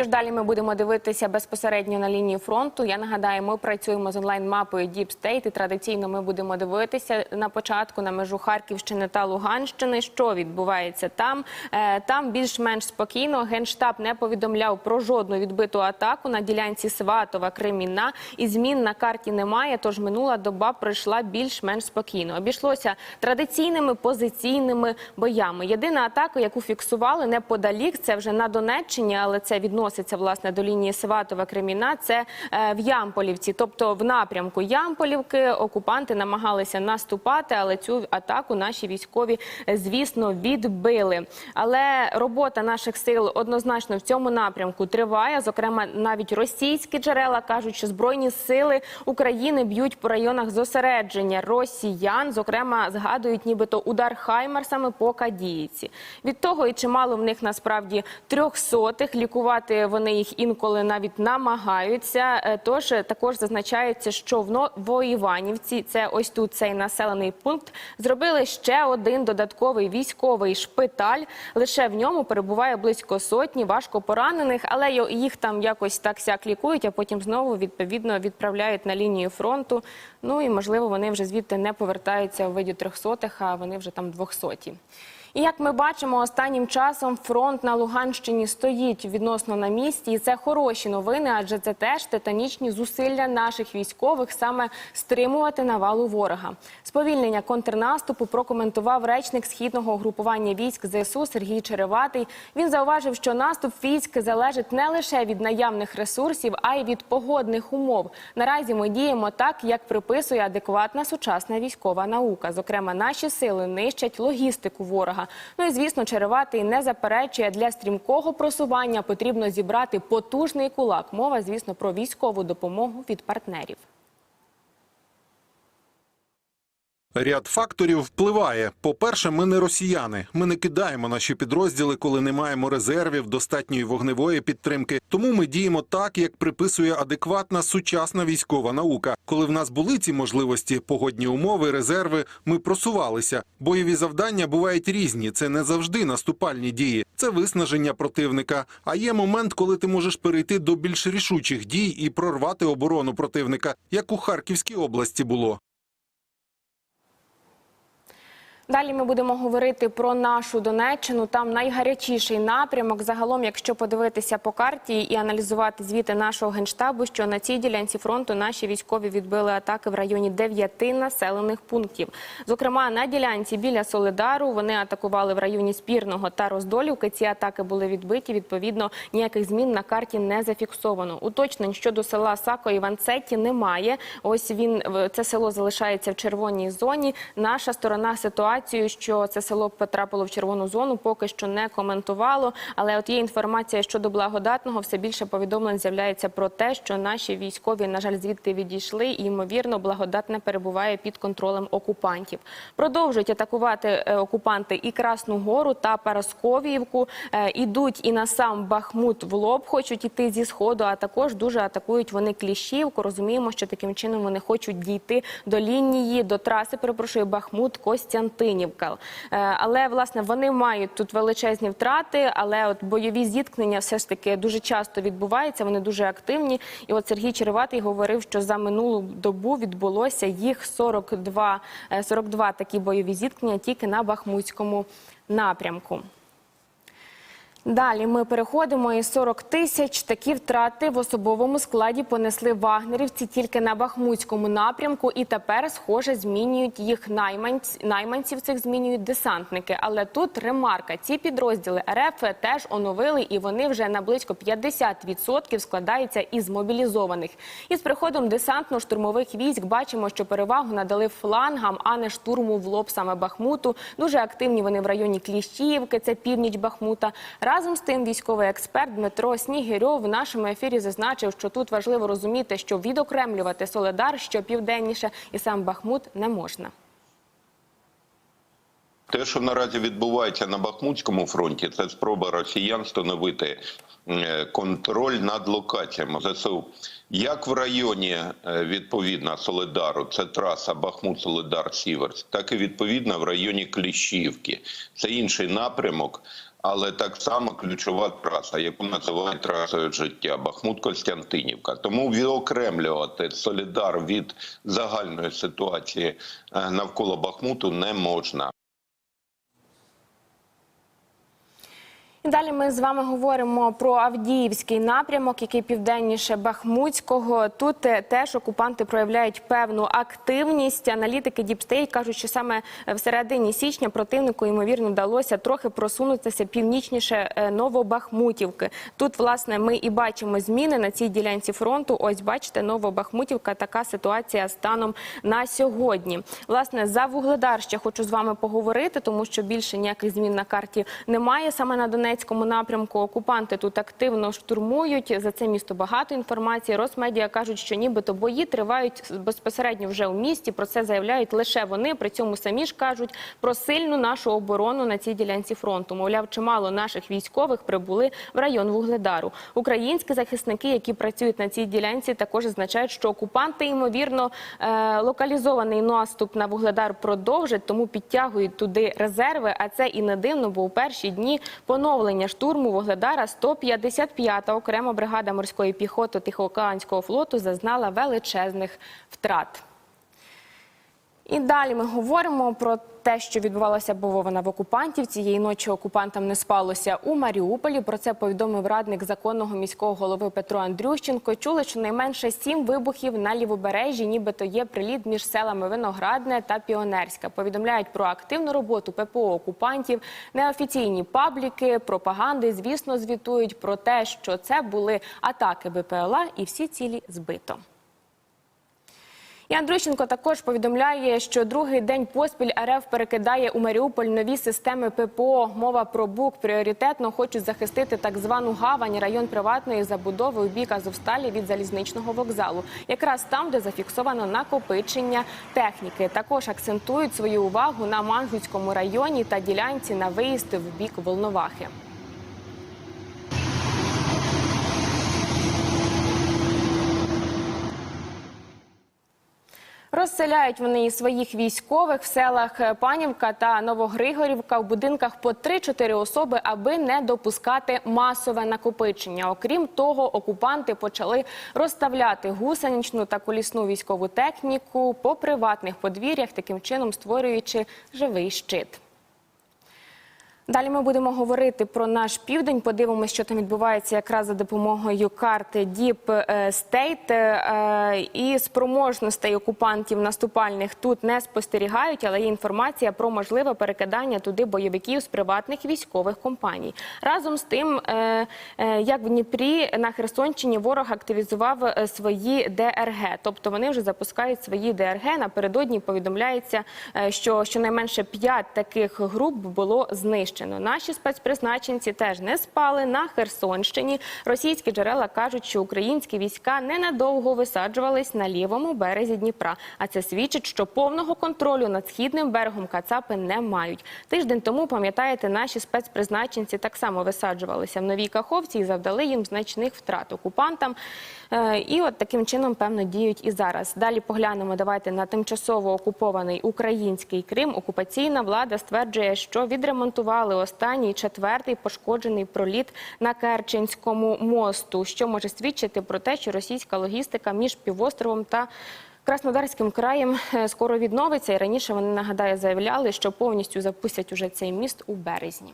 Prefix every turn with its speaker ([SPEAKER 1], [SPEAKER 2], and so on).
[SPEAKER 1] Що ж далі ми будемо дивитися безпосередньо на лінії фронту. Я нагадаю, ми працюємо з онлайн-мапою Deep State і традиційно ми будемо дивитися на початку на межу Харківщини та Луганщини, що відбувається там. Е, Там більш-менш спокійно. Генштаб не повідомляв про жодну відбиту атаку на ділянці Сватова Кремінна. І змін на карті немає. Тож минула доба пройшла більш-менш спокійно. Обійшлося традиційними позиційними боями. Єдина атака, яку фіксували неподалік, це вже на Донеччині, але це відноситься власне до лінії Сватова Креміна. Це е, в Ямполівці, тобто в напрямку Ямполівки, окупанти намагалися наступати, але цю атаку наші військові, е, звісно, відбили. Але робота наших сил однозначно в цьому напрямку триває. Зокрема, навіть російські джерела кажуть, що збройні сили України б'ють по районах зосередження росіян. Зокрема, згадують, нібито удар Хаймарсами по Кадіїці. Від того і чимало в них насправді трьохсотих. Лікувати вони їх інколи навіть намагаються. Е, Тож е, також зазначається, що в Новоіванівці, це ось тут цей населений пункт, зробили ще один додатковий військовий шпиталь. Лише в ньому перебуває близько сотні важко поранених, але їх там якось так сяк лікують, а потім знову відповідно відправляють на лінію фронту. Ну і можливо вони вже звідти не повертаються у виді трьохсотих, а вони вже там двохсоті. І як ми бачимо, останнім часом фронт на Луганщині стоїть відносно на місці, і це хороші новини, адже це теж титанічні зусилля наших військових саме стримувати навалу ворога. Сповільнення контрнаступу прокоментував речник східного угрупування військ ЗСУ Сергій Череватий. Він зауважив, що наступ військ залежить не лише від наявних ресурсів, а й від погодних умов. Наразі ми діємо так, як приписує адекватна сучасна військова наука. Зокрема, наші сили нищать логістику ворога. Ну і звісно, Череватий не заперечує для стрімкого просування потрібно зібрати потужний кулак. Мова, звісно, про військову допомогу від партнерів.
[SPEAKER 2] Ряд факторів впливає. По-перше, ми не росіяни. Ми не кидаємо наші підрозділи, коли не маємо резервів, достатньої вогневої підтримки. Тому ми діємо так, як приписує адекватна сучасна військова наука. Коли в нас були ці можливості, погодні умови, резерви, ми просувалися. Бойові завдання бувають різні. Це не завжди наступальні дії. Це виснаження противника. А є момент, коли ти можеш перейти до більш рішучих дій і прорвати оборону противника, як у Харківській області було.
[SPEAKER 1] Далі ми будемо говорити про нашу Донеччину. Там найгарячіший напрямок. Загалом, якщо подивитися по карті і аналізувати звіти нашого генштабу, що на цій ділянці фронту наші військові відбили атаки в районі дев'яти населених пунктів. Зокрема, на ділянці біля Солидару вони атакували в районі Спірного та Роздолівки. Ці атаки були відбиті. Відповідно, ніяких змін на карті не зафіксовано. Уточнень щодо села Сако Іванцеті немає. Ось він це село залишається в червоній зоні. Наша сторона ситуацію, що це село потрапило в червону зону, поки що не коментувало. Але от є інформація щодо благодатного, все більше повідомлень з'являється про те, що наші військові, на жаль, звідти відійшли, і ймовірно, благодатне перебуває під контролем окупантів. Продовжують атакувати е, окупанти і Красну Гору та Парасковіївку. Е, Ідуть і на сам Бахмут в лоб, хочуть іти зі сходу. А також дуже атакують вони Кліщівку. Розуміємо, що таким чином вони хочуть дійти до лінії, до траси. Перепрошую, Бахмут Костянтинівка. Е, Але власне вони мають тут величезні втрати. Але от бойові зіткнення все ж таки дуже часто відбуваються. Вони дуже активні. І от Сергій Череватий говорив, що за минулу добу відбулося їх 42, е, 42 такі бойові зіткнення тільки на Бахмутському напрямку. Далі ми переходимо і 40 тисяч такі втрати в особовому складі понесли вагнерівці тільки на Бахмутському напрямку, і тепер, схоже, змінюють їх найманць, найманців. Цих змінюють десантники. Але тут ремарка: ці підрозділи РФ теж оновили, і вони вже на близько 50% складаються із мобілізованих. І з приходом десантно-штурмових військ бачимо, що перевагу надали флангам, а не штурму в лоб саме Бахмуту. Дуже активні вони в районі Кліщіївки, це північ Бахмута. Разом з тим, військовий експерт Дмитро Снігирьов в нашому ефірі зазначив, що тут важливо розуміти, що відокремлювати Соледар що південніше і сам Бахмут не можна.
[SPEAKER 3] Те, що наразі відбувається на Бахмутському фронті, це спроба росіян встановити е, контроль над локаціями ЗСУ. Як в районі е, відповідно Солидару, це траса Бахмут Солидар Сіверс, так і відповідно в районі Кліщівки. Це інший напрямок. Але так само ключова траса, яку називають трасою життя Бахмут Костянтинівка. Тому відокремлювати Солідар від загальної ситуації е, навколо Бахмуту не можна.
[SPEAKER 1] І далі ми з вами говоримо про Авдіївський напрямок, який південніше Бахмутського. Тут е, теж окупанти проявляють певну активність. Аналітики Діпстейт кажуть, що саме в середині січня противнику ймовірно вдалося трохи просунутися північніше е, Новобахмутівки. Тут, власне, ми і бачимо зміни на цій ділянці фронту. Ось бачите, Новобахмутівка. Така ситуація станом на сьогодні. Власне, за Вугледар ще хочу з вами поговорити, тому що більше ніяких змін на карті немає саме на Донецькому напрямку. Окупанти тут активно штурмують. За це місто багато інформації. Росмедіа кажуть, що нібито бої тривають безпосередньо вже у місті. Про це заявляють лише вони. При цьому самі ж кажуть про сильну нашу оборону на цій ділянці фронту. Мовляв, чимало наших військових прибули в район Вугледару. Українські захисники, які працюють на цій ділянці, також зазначають, що окупанти ймовірно е, локалізований наступ на Вугледар продовжать, тому підтягують туди резерви. А це і не дивно, бо у перші дні поновлення штурму Вугледара 155-та окрема бригада морської піхоти Тихоокеанського флоту зазнала величезних втрат. І далі ми говоримо про те, що відбувалося бовована в окупантів. Цієї ночі окупантам не спалося у Маріуполі. Про це повідомив радник законного міського голови Петро Андрющенко. Чули, що найменше сім вибухів на лівобережжі, нібито є приліт між селами Виноградне та Піонерська. Повідомляють про активну роботу ППО окупантів. Неофіційні пабліки, пропаганди, звісно, звітують про те, що це були атаки БПЛА, і всі цілі збито. І Андрющенко також повідомляє, що другий день поспіль РФ перекидає у Маріуполь нові системи ППО. Мова про БУК пріоритетно хочуть захистити так звану гавань, район приватної забудови у бік Азовсталі від залізничного вокзалу, якраз там, де зафіксовано накопичення техніки. Також акцентують свою увагу на Мангутському районі та ділянці на виїзд в бік Волновахи. Розселяють вони і своїх військових в селах Панівка та Новогригорівка в будинках по 3-4 особи, аби не допускати масове накопичення. Окрім того, окупанти почали розставляти гусеничну та колісну військову техніку по приватних подвір'ях, таким чином створюючи живий щит. Далі ми будемо говорити про наш південь. Подивимося, що там відбувається якраз за допомогою карти Deep State. Е, І спроможностей окупантів наступальних тут не спостерігають, але є інформація про можливе перекидання туди бойовиків з приватних військових компаній. Разом з тим, е, е, як в Дніпрі на Херсонщині ворог активізував е, свої ДРГ, тобто вони вже запускають свої ДРГ. Напередодні повідомляється, е, що щонайменше п'ять таких груп було знищено. Наші спецпризначенці теж не спали на Херсонщині. Російські джерела кажуть, що українські війська ненадовго висаджувались на лівому березі Дніпра. А це свідчить, що повного контролю над східним берегом Кацапи не мають. Тиждень тому, пам'ятаєте, наші спецпризначенці так само висаджувалися в новій Каховці і завдали їм значних втрат окупантам. Е, І от таким чином, певно, діють і зараз. Далі поглянемо. Давайте на тимчасово окупований український Крим. Окупаційна влада стверджує, що відремонтували останній четвертий пошкоджений проліт на Керченському мосту, що може свідчити про те, що російська логістика між півостровом та Краснодарським краєм е, скоро відновиться. І раніше вони нагадаю заявляли, що повністю запустять уже цей міст у березні.